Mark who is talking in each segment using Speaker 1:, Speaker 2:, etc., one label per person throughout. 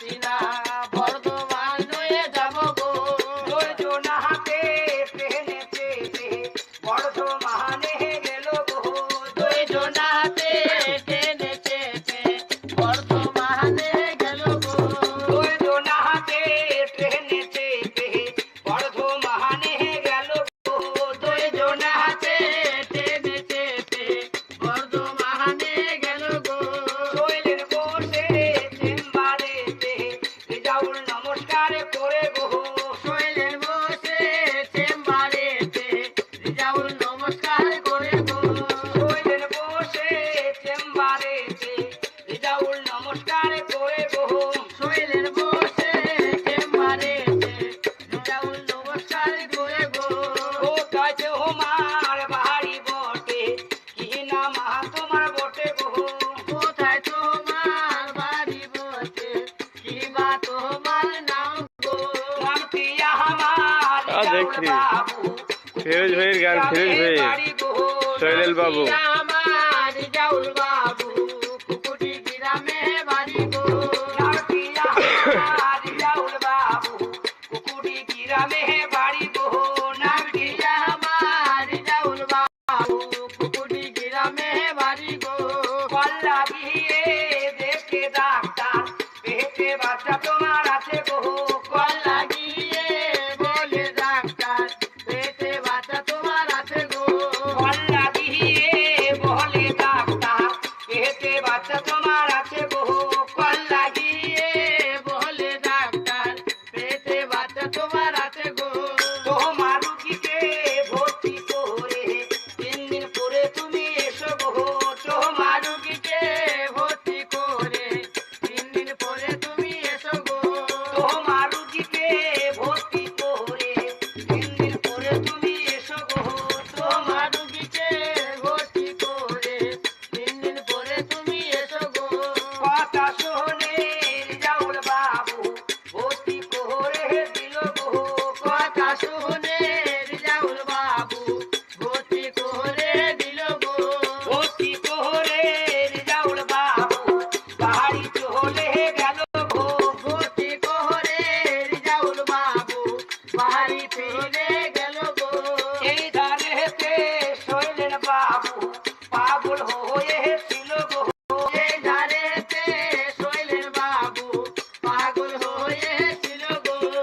Speaker 1: Latina.
Speaker 2: সাথী
Speaker 1: ফিরোজ ভাইয়ের গান ফিরোজ
Speaker 2: ভাইয়ের
Speaker 1: শৈলেল বাবু।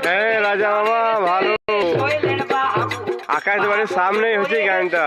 Speaker 1: হ্যাঁ, আকাশবাড়ির সামনেই হচ্ছে গানটা।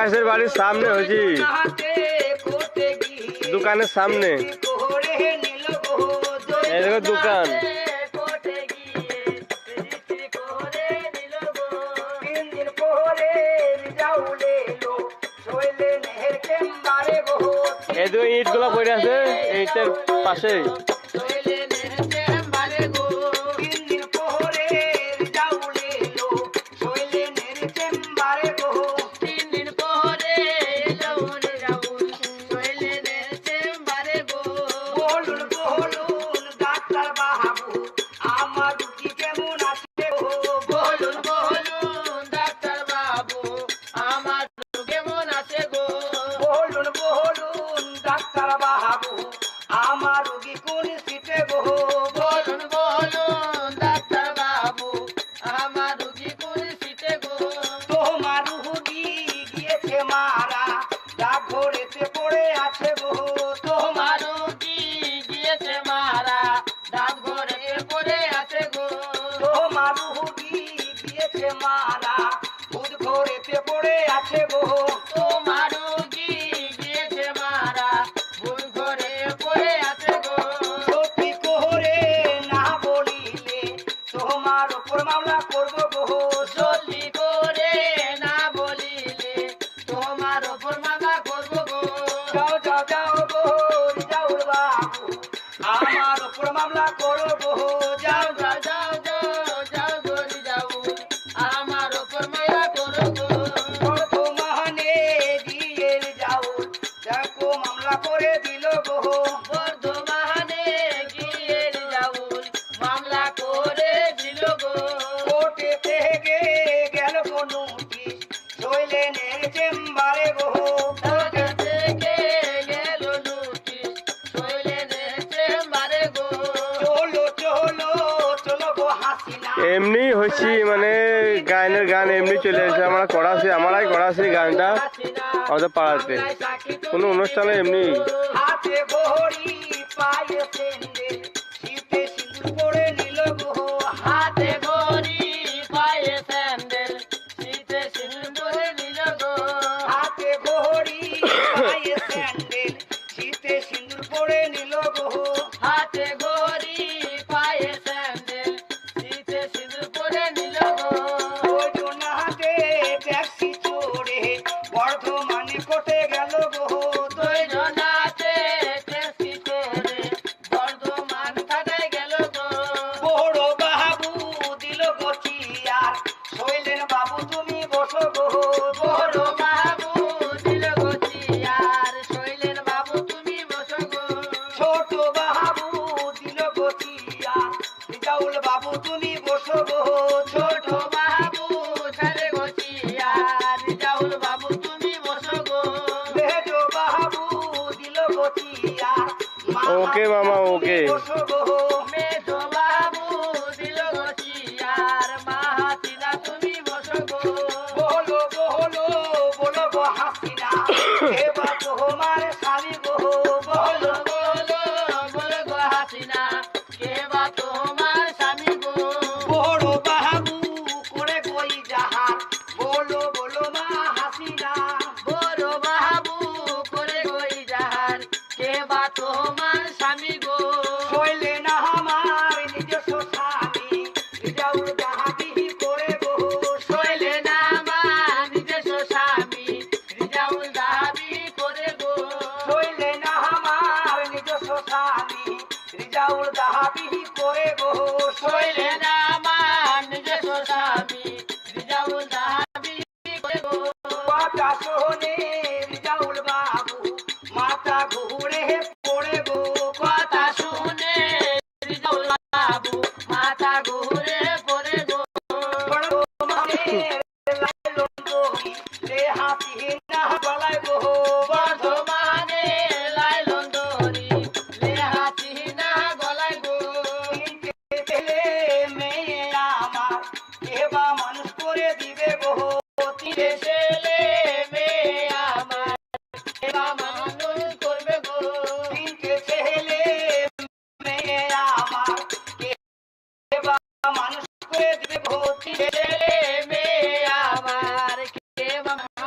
Speaker 1: আকাশের বাড়ির সামনে হয়েছি দোকানের সামনে। দোকান। এই দুই ইটগুলো পড়ে আছে ইটের পাশে আমাদের পাড়াতে। কোনো অনুষ্ঠানে এমনি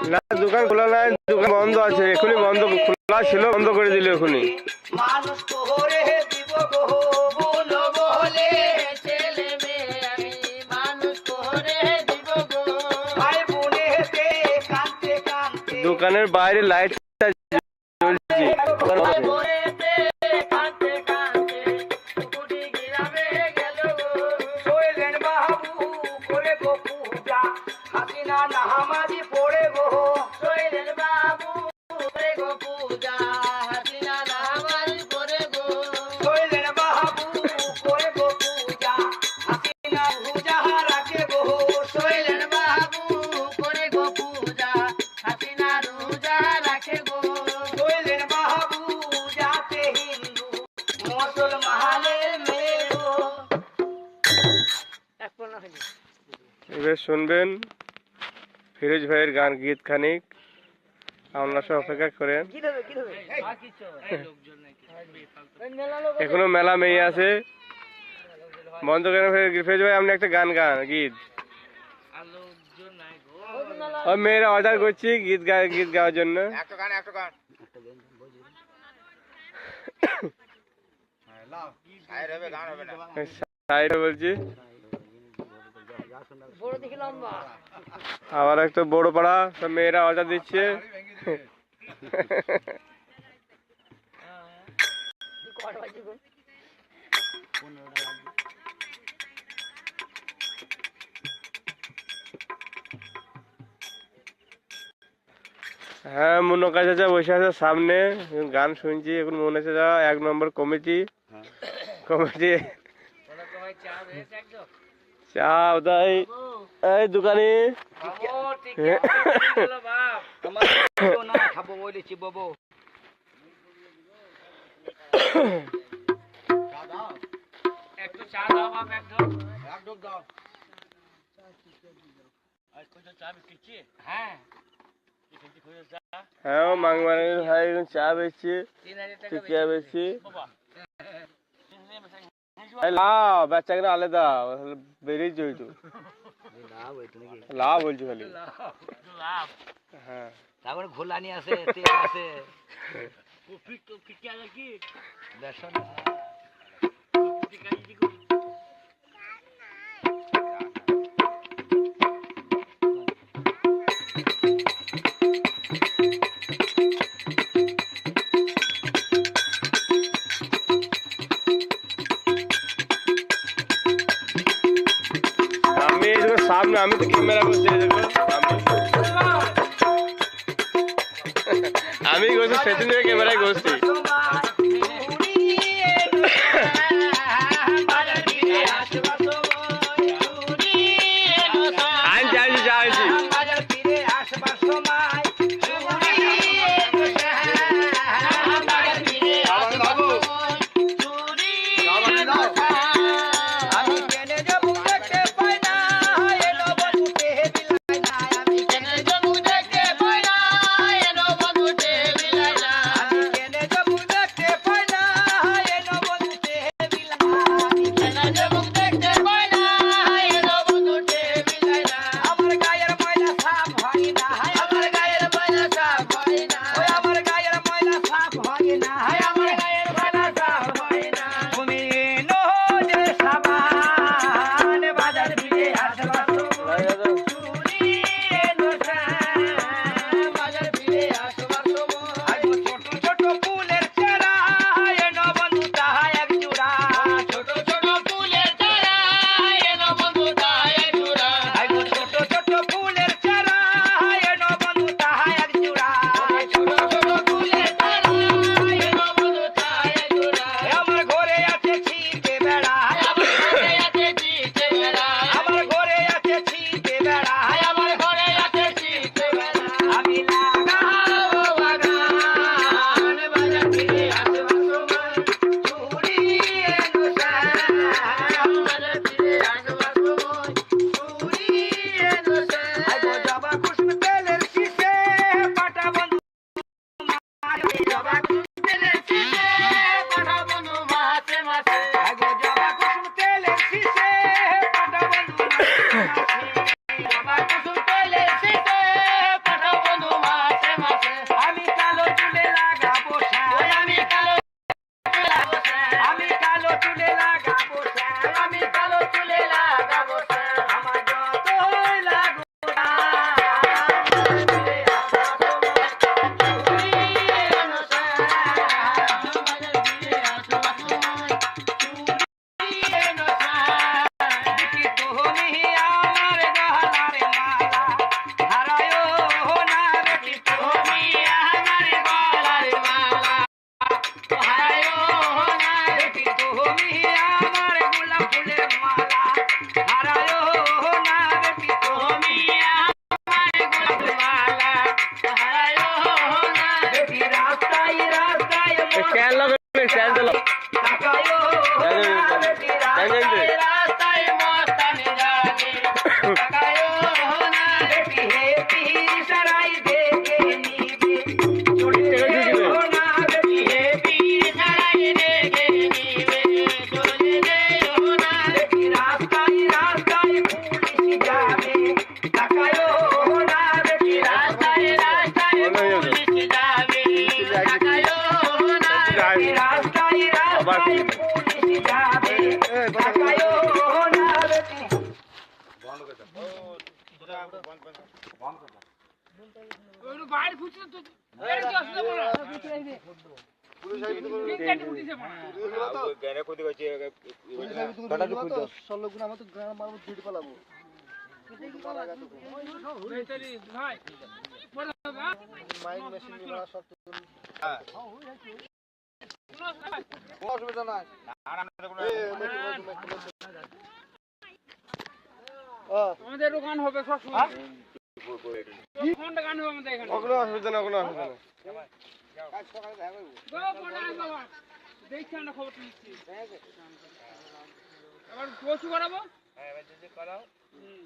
Speaker 2: না
Speaker 1: দোকান খোলা নাই দোকান বন্ধ আছে এখনই বন্ধ খোলা ছিল বন্ধ করে দিল এখনই। দোকানের বাইরে লাইট
Speaker 3: শুনবেন ফিরোজ ভাইয়ের গান গীত খানিক। আপনার সব অপেক্ষা করেন।
Speaker 2: এখনও মেলা
Speaker 3: মেয়ে আছে। বন্ধ করেন ফিরোজ ভাই আপনি একটা গান গান গীত।
Speaker 2: ওই
Speaker 3: মেয়েরা অর্ডার করছি গীত গায় গীত গাওয়ার জন্য। বলছি। আবার একটা বড় পাড়া সব মেয়েরা অর্ডার দিচ্ছে। হ্যাঁ মনোকা আছে বসে আছে সামনে গান শুনছি এখন মনে চাচা এক নম্বর কমিটি।
Speaker 4: হ্যাঁ। কমিটি। চা
Speaker 3: ওটাই এই দোকানি।
Speaker 2: খাব বলেছি
Speaker 4: চা দাও
Speaker 5: দাও
Speaker 4: হ্যাঁ
Speaker 3: মাংমানি ভাই চা
Speaker 4: বেছি
Speaker 3: টিকিয়া বেচছি। লাভ বেচাকের আলাদা বেরিয়েছে ওইটু লাভ বলছি খালি
Speaker 4: লাভ
Speaker 3: হ্যাঁ
Speaker 2: তারপরে ঘোলানি আছে তেল আছে
Speaker 4: কপি কপি কি
Speaker 2: আছে কি বেসন কালো চুলে লাগাবো আমার
Speaker 6: বেচারি ভাই বড় হবে, হ্যাঁ? কোনো অসুবিধা নাই। আমাদের দোকান হবে কোনটা হবে আমাদের এখানে।
Speaker 3: কোনো অসুবিধা না কোনো অসুবিধা।
Speaker 6: দেখছি আমরা খবর নিচ্ছি। এবার যদি করাবো হুম।